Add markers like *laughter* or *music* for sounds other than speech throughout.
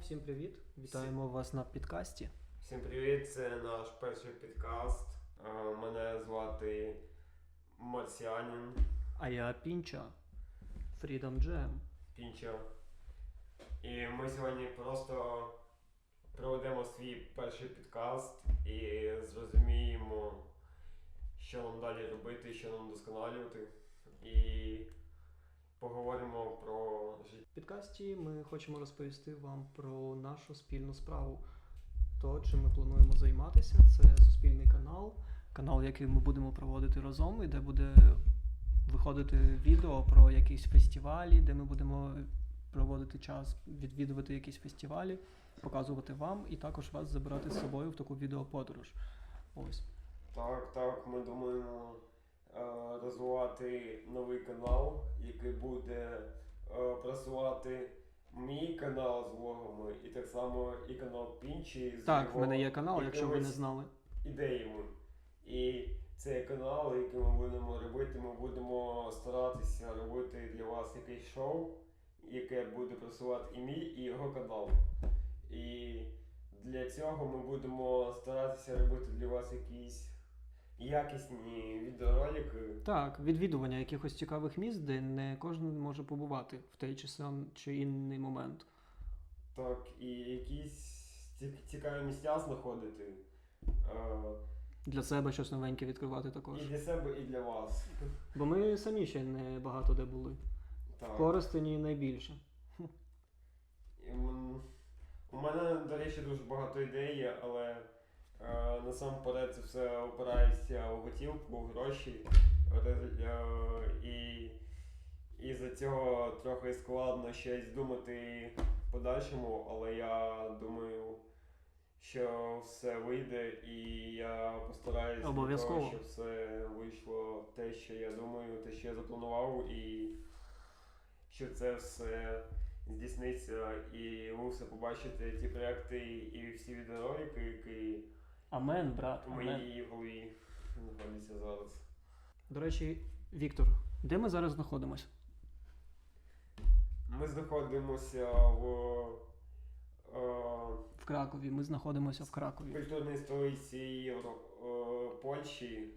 всім привіт! Вітаємо вас на підкасті. Всім привіт, це наш перший підкаст. Е, Мене звати Марсіанін А я Пінча, Freedom Jam. Пінча. І ми сьогодні просто проведемо свій перший підкаст і зрозуміємо, що нам далі робити, що нам досконалювати. І поговоримо про життя. В підкасті ми хочемо розповісти вам про нашу спільну справу. То, чим ми плануємо займатися, це суспільний канал, канал, який ми будемо проводити разом, і де буде виходити відео про якісь фестивалі, де ми будемо проводити час, відвідувати якісь фестивалі, показувати вам і також вас забирати з собою в таку відеоподорож. Ось. Так, так, ми думаємо розвивати новий канал, який буде е, просувати мій канал з влогами, і так само і канал Пінчі з Так, в його мене є канал, якщо ви не якимись знали. ідеями. І цей канал, який ми будемо робити, ми будемо старатися робити для вас якесь шоу, яке буде просувати і мій, і його канал. І для цього ми будемо старатися робити для вас якісь якісні відеоролики. Так, відвідування якихось цікавих місць, де не кожен може побувати в той чи сам чи інший момент. Так, і якісь цікаві місця знаходити. Е, Для себе щось новеньке відкривати також. і для себе, і для вас. Бо ми самі ще не багато де були. Так. Коростені найбільше. І м- У мене, до речі, дуже багато ідей, але насамперед це все опирається у готівку, у гроші. Е, і, і за цього трохи складно щось думати подальшому, але я думаю, що все вийде, і я того, щоб все вийшло те, що я думаю, те, що я запланував, і що це все здійсниться, і ви все побачите ті проекти і всі відеоролики, які Амен, брат. в Амен. моїй голові знаходяться зараз. До речі, Віктор, де ми зараз знаходимося? Ми знаходимося в е, В Кракові. Ми знаходимося в Кракові. культурній столиці Євро, е, Польщі,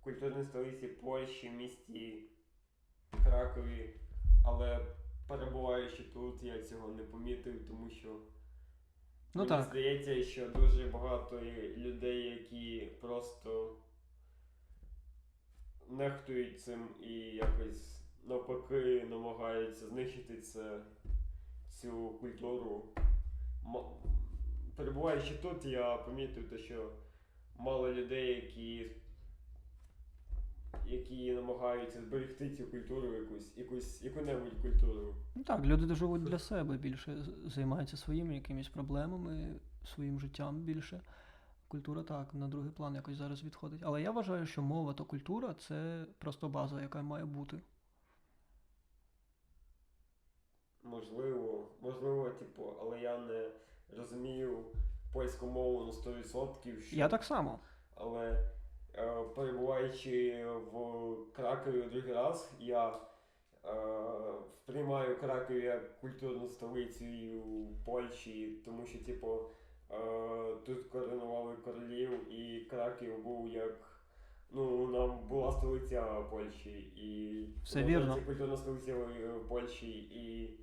в культурній столиці Польщі, місті Кракові. Але перебуваючи тут, я цього не помітив, тому що Ну мені так. здається, що дуже багато людей, які просто нехтують цим і якось навпаки намагаються знищити це, цю культуру. Перебуваючи тут, я помітив те, що мало людей, які, які намагаються зберегти цю культуру, якусь, якусь яку-небудь культуру. Ну так, люди живуть для себе більше, займаються своїми якимись проблемами, своїм життям більше. Культура так, на другий план якось зараз відходить. Але я вважаю, що мова та культура це просто база, яка має бути. Можливо, можливо, типу, але я не розумію польську мову на 100%. Що... Я так само. Але перебуваючи в Кракові другий раз, я е, сприймаю Краків як культурну столицю Польщі, тому що, типу, е, тут коронували королів, і Краків був як. Ну, нам була столиця Польщі і Все вірно. культурна столиця е, Польщі. І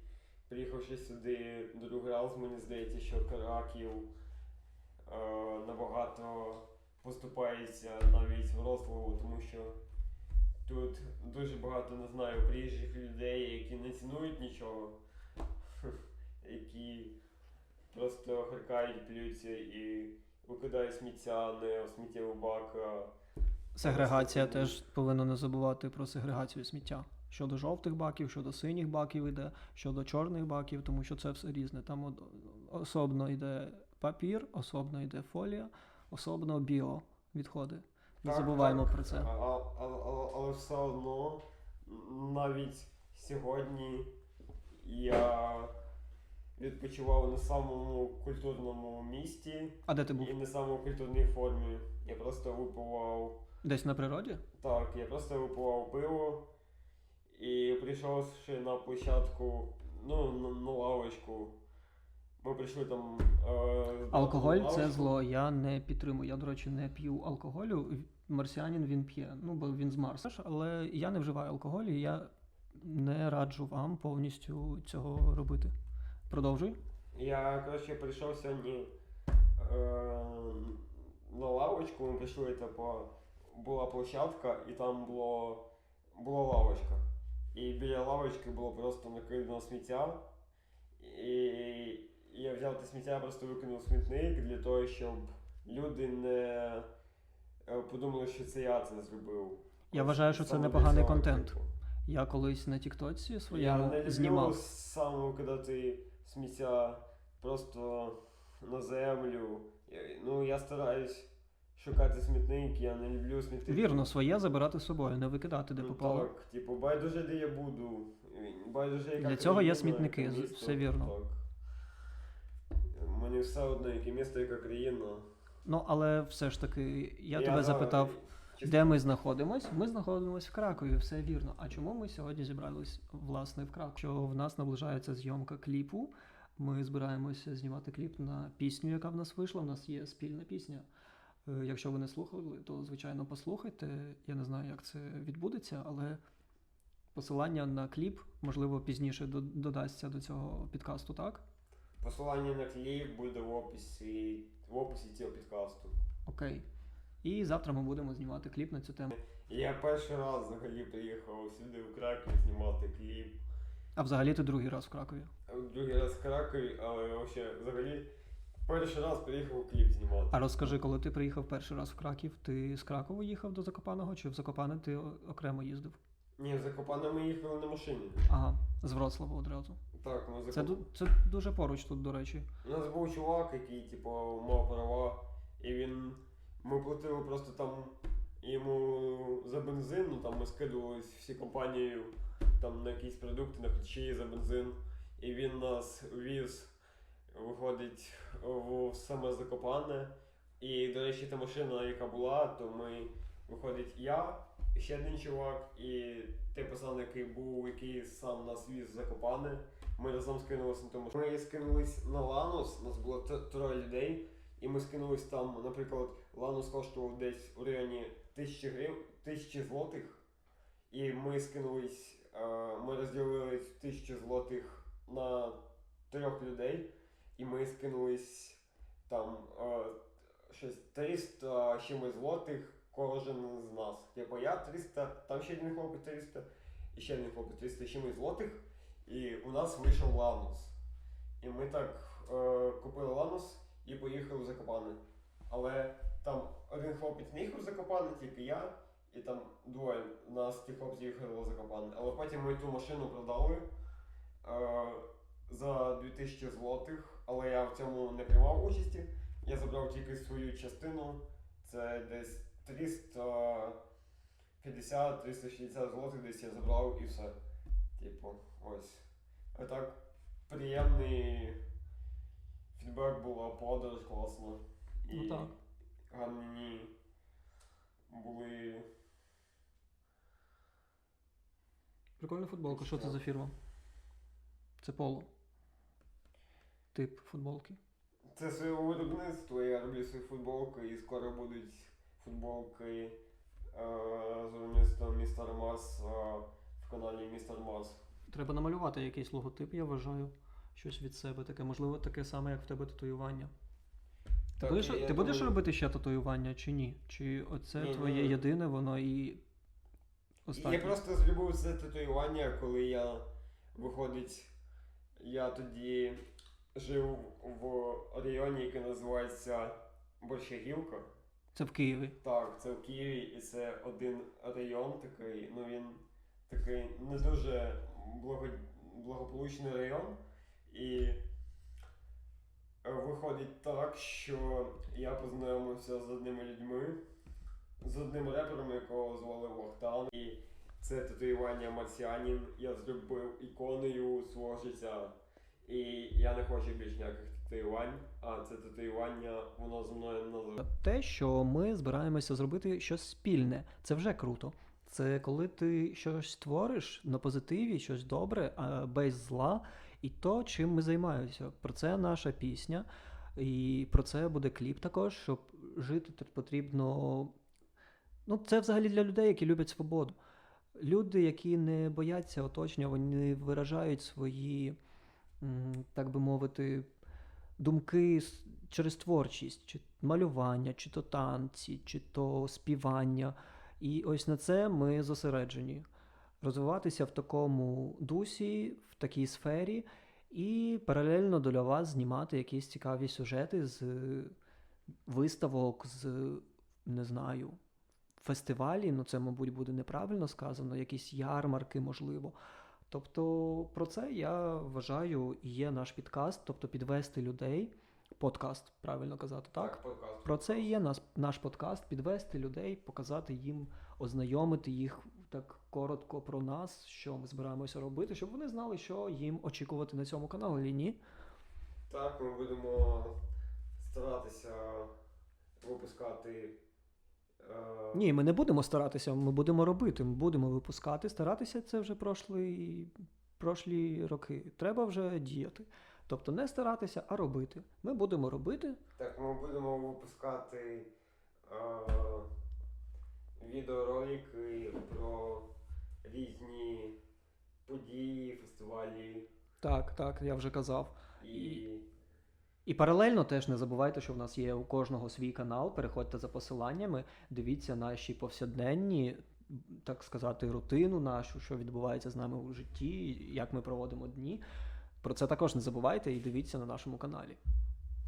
приїхавши сюди другий раз, мені здається, що Краків е, набагато поступається навіть Вроцлаву, тому що тут дуже багато не знаю приїжджих людей, які не цінують нічого, *laughs* які просто харкають, плюються і викидають сміття не в сміттєвий бак. Сегрегація теж повинна не забувати про сегрегацію сміття. Щодо жовтих баків, щодо синіх баків йде, щодо чорних баків, тому що це все різне. Там особно йде папір, особно йде фолія, особно біо відходи. Не Так, забуваємо так, про це. а- а- а- а- але все одно, навіть сьогодні я відпочивав на самому культурному місті А де ти і був? на самому культурній формі. Я просто випивав. Десь на природі? Так, я просто випивав пиво і прийшовши на площадку, ну, на, на лавочку, Ми прийшли там. Е, Алкоголь це зло. Я не підтримую. Я, до речі, не п'ю алкоголю. Марсіанін він п'є. Ну, бо він з Марса. Але я не вживаю алкоголь, і я не раджу вам повністю цього робити. Продовжуй. Я, коротше, прийшов сьогодні е, на лавочку, ми прийшли, типу, була площадка, і там було, була лавочка. І біля лавочки було просто накидано сміття. І я взяв те сміття, просто викинув смітник для того, щоб люди не е, подумали, що це я це зробив. Я вважаю, що це непоганий контент. типу. Я колись на Тіктоці Я не люблю знімав. саме викидати сміття просто на землю. Ну, я стараюсь шукати смітник, я не люблю смітники. Вірно, своє забирати з собою, не викидати, де ну, попало. Так, типу, байдуже, де я буду. Байдуже, яка Для цього є смітники, місто, все вірно. Так. Мені все одно, яке місто, яка країна. Ну, але все ж таки, я, тебе за- запитав, чисто- де ми знаходимось. Ми знаходимося в Кракові, все вірно. А чому ми сьогодні зібрались власне в Кракові? Що в нас наближається зйомка кліпу. Ми збираємося знімати кліп на пісню, яка в нас вийшла. У нас є спільна пісня. Е, Якщо ви не слухали, то звичайно послухайте. Я не знаю, як це відбудеться, але посилання на кліп, можливо, пізніше додасться до цього підкасту, так? Посилання на кліп буде в описі, в описі цього підкасту. Окей. І завтра ми будемо знімати кліп на цю тему. Я перший раз взагалі приїхав сюди в Краків знімати кліп. А взагалі ти другий раз в Кракові. Другий раз в Кракові, але вообще, взагалі перший раз приїхав кліп знімати. А розкажи, коли ти приїхав перший раз в Краків, ти з Кракову їхав до Закопаного, чи в Закопане ти окремо їздив? Ні, в Закопане ми їхали на машині. Ага, з Вроцлава одразу. Так, ми Це, ду- це дуже поруч тут, до речі. У нас був чувак, який, типу, мав права, і він. Ми платили просто там йому за бензин, ну там ми скидувались всі компанією там на якісь продукти, на харчі за бензин. І він нас віз, виходить, в саме Закопане. І, до речі, та машина, яка була, то ми, виходить, я, ще один чувак, і той пацан, який був, який сам нас віз Закопане. Ми разом скинулися на тому. Ми скинулись на Ланус, нас було троє людей, і ми скинулись там, наприклад, Ланус коштував десь у районі тисячі грив, тисячі злотих. І ми скинулись, е, ми розділили тисячу злотих на трьох людей, і ми скинулись там е, щось 300 чимось злотих кожен з нас. Типу я 300, там ще один хлопець 300, і ще один хлопець 300 чимось злотих. І у нас вийшов Ланус. І ми так е, купили Ланус і поїхали в Закопане. Але там один хлопець не їхав в Закопане, тільки я, і там двоє нас ті хлопці їхали в Закопане. Але потім ми ту машину продали е, за 2000 злотих, але я в цьому не приймав участі. Я забрав тільки свою частину. Це десь 350-360 злотих десь я забрав і все. Типу, ось. А так, приємний фідбек була, подорож класна. І Ну так. гарні були. Прикольна футболка. Що це за фірма? Це поло. Тип футболки. Це своє виробництво, я роблю свої футболки і скоро будуть футболки е, з виробництвом Містер Марс е, в каналі Містер Марс. Треба намалювати якийсь логотип, я вважаю. Щось від себе таке. Можливо, таке саме, як в тебе татуювання. Ти будеш, ти будеш робити ще татуювання чи ні? Чи оце Ні, твоє ні. єдине, воно і останнє? Я просто зробив це татуювання, коли я виходить, я тоді жив в районі, який називається Борщагівка. Це в Києві. Так, це в Києві, і це один район такий, ну він такий не дуже благо, благополучний район. І виходить так, що я познайомився з одними людьми, з одним репером, якого звали Вахтан. І це татуювання марсіанін. Я зробив іконою свого життя. І я не хочу більш ніяких татуювань, а це татуювання, воно зі мною називається. Те, що ми збираємося зробити щось спільне, це вже круто. Це коли ти щось твориш на позитиві, щось добре, а без зла, і то, чим ми займаємося. Про це наша пісня, і про це буде кліп також, щоб жити тут потрібно. Ну, це взагалі для людей, які люблять свободу. Люди, які не бояться оточення, вони виражають свої, так би мовити, думки через творчість, чи малювання, чи то танці, чи то співання. І ось на це ми зосереджені. Розвиватися в такому дусі, в такій сфері, і паралельно до вас знімати якісь цікаві сюжети з виставок, з не знаю, фестивалі. Ну, це, мабуть, буде неправильно сказано, якісь ярмарки, можливо. Тобто, про це я вважаю, і є наш підкаст, тобто підвести людей, подкаст, правильно казати, так? подкаст. Про це і є наш, наш подкаст підвести людей, показати їм, ознайомити їх так коротко про нас, що ми збираємося робити, щоб вони знали, що їм очікувати на цьому каналі. Ні? Так, ми будемо старатися випускати. Е, Ні, ми не будемо старатися, ми будемо робити, ми будемо випускати. Старатися це вже прошлі, прошлі роки. Треба вже діяти. Тобто не старатися, а робити. Ми будемо робити. Так, ми будемо випускати е, відеоролики про різні події, фестивалі Так, так, я вже казав. і. І паралельно теж не забувайте, що в нас є у кожного свій канал. Переходьте за посиланнями, дивіться наші повсякденні, так сказати, рутину нашу, що відбувається з нами у житті, як ми проводимо дні. Про це також не забувайте і дивіться на нашому каналі.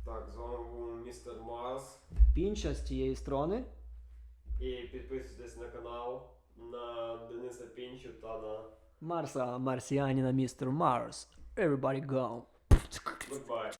Так, з вами був містер Марс. Пінча з цієї сторони. І підписуйтесь на канал на Дениса Пінчу та на Марса Марсіаніна, містер Марс. Everybody go. Goodbye.